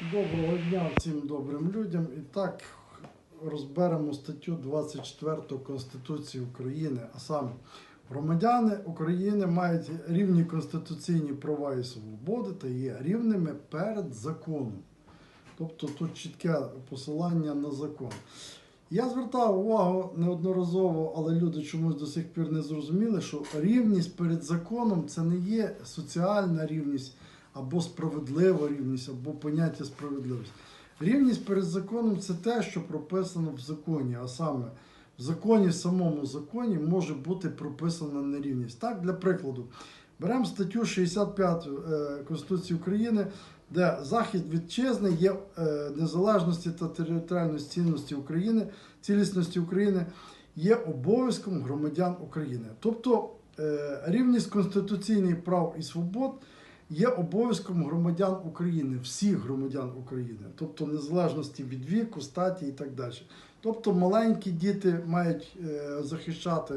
Доброго дня всім добрим людям. І так розберемо статтю 24 Конституції України, а саме громадяни України мають рівні конституційні права і свободи та є рівними перед законом. Тобто тут чітке посилання на закон. Я звертав увагу неодноразово, але люди чомусь до сих пір не зрозуміли, що рівність перед законом це не є соціальна рівність або справедлива рівність, або поняття справедливості. Рівність перед законом це те, що прописано в законі, а саме в законі, в самому законі може бути прописана нерівність. Так, для прикладу, беремо статтю 65 е, Конституції України, де захист вітчизни є е, незалежності та територіальної цінності України, цілісності України є обов'язком громадян України. Тобто е, рівність конституційних прав і свобод є обов'язком громадян України, всіх громадян України, тобто незалежності від віку, статі і так далі. Тобто маленькі діти мають е, захищати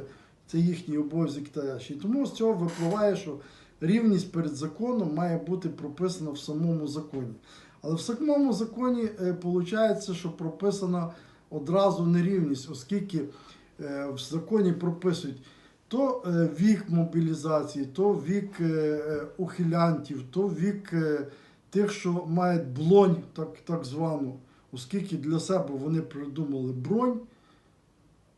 це їхній обов'язок та ще. Тому з цього випливає, що рівність перед законом має бути прописана в самому законі. Але в самому законі виходить, що прописана одразу нерівність, оскільки е, в законі прописують то е, вік мобілізації, то вік е, е, ухилянтів, то вік тих, що мають блонь, так, так звану, оскільки для себе вони придумали бронь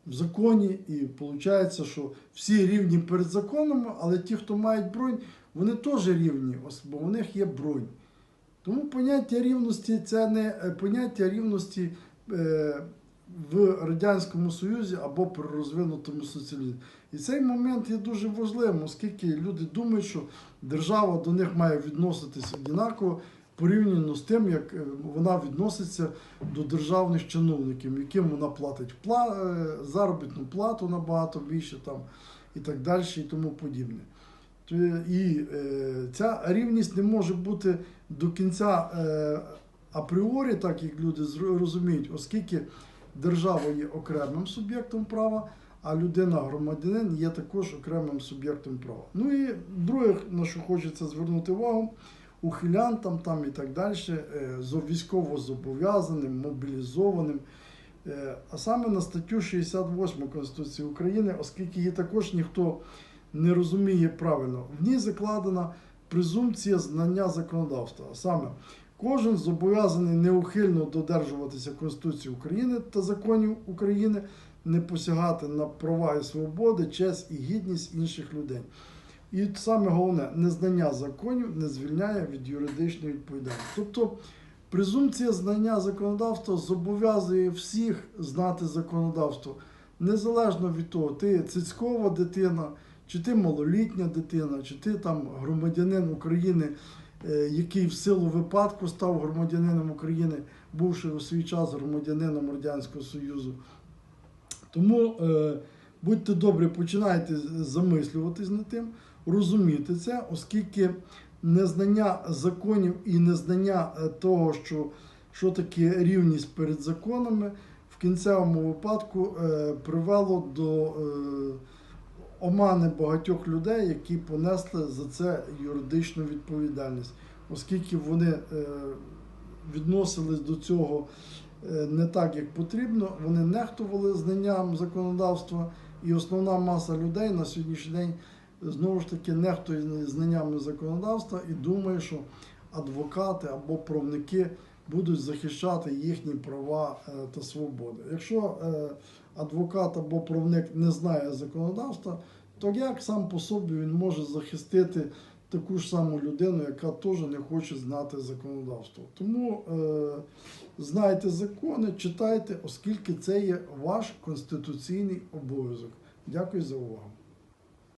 в законі, і виходить, що всі рівні перед законом, але ті, хто мають бронь, вони теж рівні, бо у них є бронь. Тому поняття рівності це не поняття рівності в Радянському Союзі або при розвинутому соціалізмі. І цей момент є дуже важливим, оскільки люди думають, що держава до них має відноситися однаково порівняно з тим, як е, вона відноситься до державних чиновників, яким вона платить пла- е, заробітну плату набагато більше там, і так далі, і тому подібне. І е, ця рівність не може бути до кінця апріорі, так як люди розуміють, оскільки держава є окремим суб'єктом права, а людина, громадянин, є також окремим суб'єктом права. Ну і друге, на що хочеться звернути увагу, ухилянтам там і так далі, е, військово зобов'язаним, мобілізованим. Е, А саме на статтю 68 Конституції України, оскільки її також ніхто не розуміє правильно, в ній закладена презумпція знання законодавства. А саме, кожен зобов'язаний неухильно додержуватися Конституції України та законів України, не посягати на права і свободи, честь і гідність інших людей. І саме головне, незнання законів не звільняє від юридичної відповідальності. Тобто презумпція знання законодавства зобов'язує всіх знати законодавство, незалежно від того, ти цицькова дитина, чи ти малолітня дитина, чи ти там громадянин України, який в силу випадку став громадянином України, бувши у свій час громадянином Радянського Союзу. Тому е, будьте добрі, починайте замислюватись над тим, розуміти це, оскільки незнання законів і незнання е, того, що, що таке рівність перед законами, в кінцевому випадку е, привело до е, омани багатьох людей, які понесли за це юридичну відповідальність, оскільки вони е, відносились до цього е, не так, як потрібно, вони нехтували знанням законодавства, і основна маса людей на сьогоднішній день знову ж таки нехтує знаннями законодавства і думає, що адвокати або правники будуть захищати їхні права е, та свободи. Якщо е, адвокат або правник не знає законодавства, то як сам по собі він може захистити таку ж саму людину, яка теж не хоче знати законодавство? Тому е, знайте закони, читайте, оскільки це є ваш конституційний обов'язок. Дякую за увагу.